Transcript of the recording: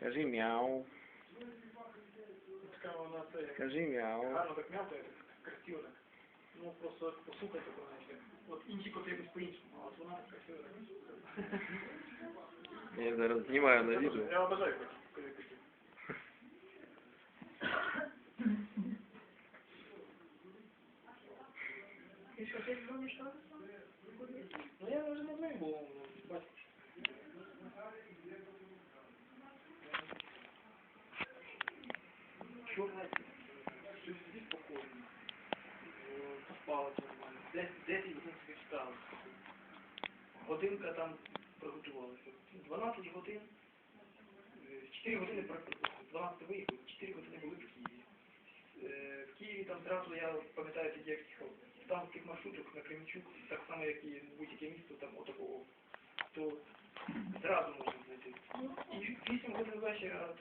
Скажи мяу. Така вона це Скажи мяу. гарно так м'явкає, так красиво так. Ну просто послухайте, то знаєте. От інші коти якось по-іншому, а от вона так красиво так. Я зараз знімаю на відео. Я обожаю котів, коли котів. Ты что, Чорна сидить спокійно. Е, Поспала нормально. Десь 10 годин собі встала. Годинка там приготувалася. 12 годин. е, 4 години практично. 12 виїхали, 4 години були в Києві. Е, В Києві там зразу, я пам'ятаю тоді, як їхав, там тих маршруток на Кременчук, так само, як і в будь-яке місто, там отакого, то зразу можна знайти. І 8 годин вечора,